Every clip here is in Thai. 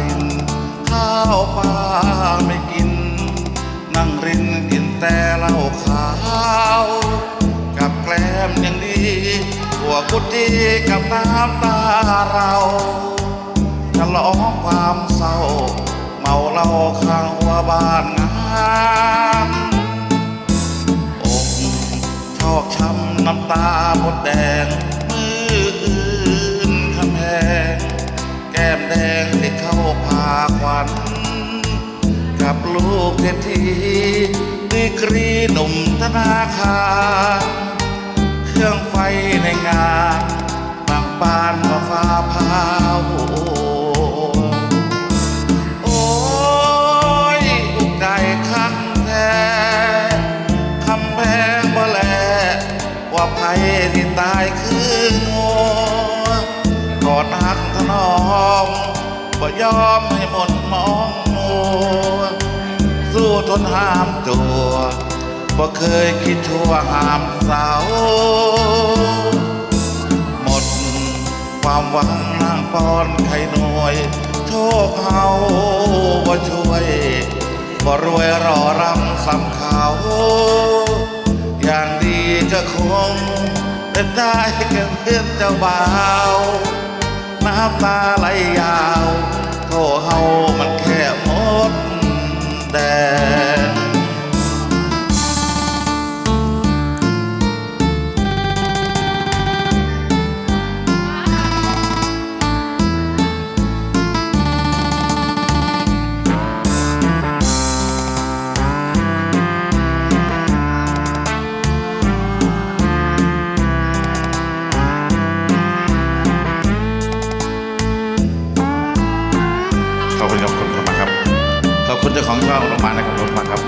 ริน ข้าวปลาไม่กิน นั่งรินกินแต่เหล้าขาว กับแกล้มยังดีหัวกุฏีกับน้ำตาเราจะลองความเศร้า เมาเหล้าข้างหัวบ้านงามอกชอกช้ำน้ำตาหมดแดง พาควันกับลูกเศรษฐีดีกรีหนุ่มธนาคารเครื่องไฟในงานบางปานมาฟ้าพาวโอ้ยอุกใจคักแท้คำแพงบ่แลว่าไผที่ตายคืองัวกอดหักถนอม บ่ยอมให้หมดมองมัวสู้ทนห้ามตัวบ่เคยคิดชั่วห้ามเสาหมดความหวังนางปอนไข่หน่วย โชคเฮาบ่ช่วยบ่รวยรอรำสำเขาอย่างดีก็คงเป็นได้แค่เพื่อนเจ้าบ่าว น้ำตาไหลยาว เฮามันแค่ อบคุณครับขอบคุณมากครับขอบคุณเจ้าของช่องลงมานะครับขอบคุณมากครับ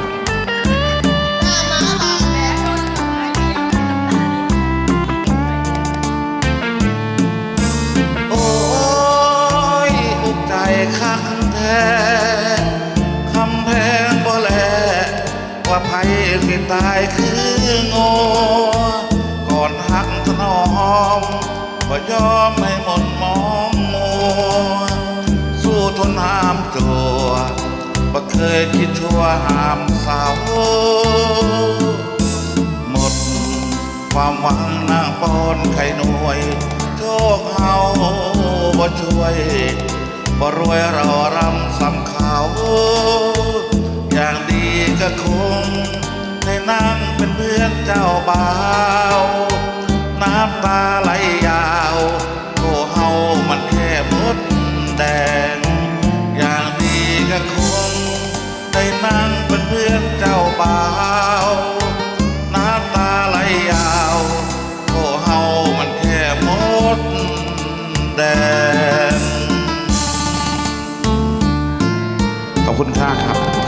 โอ้ยอุกใจคักแท้คำแพงบ่แลว่าไผสิตายคือโง่ก่อนหักถนอมบ่ยอมให้หมด ยคิดชั่วหามเศร้าหมดความหวังนางปอนไข่หน่วย โชคเฮาบ่ช่วยบ่รวยรอรำสำเขา อย่างดีก็คงได้นั่งเป็นเพื่อนเจ้าบ่าว น้ำตาไหลยา นั่งเป็นเพื่อนเจ้าบ่าวน้ำตาไหลยาวโอ้เฮามันแค่มดแดงขอบคุณค่าครับ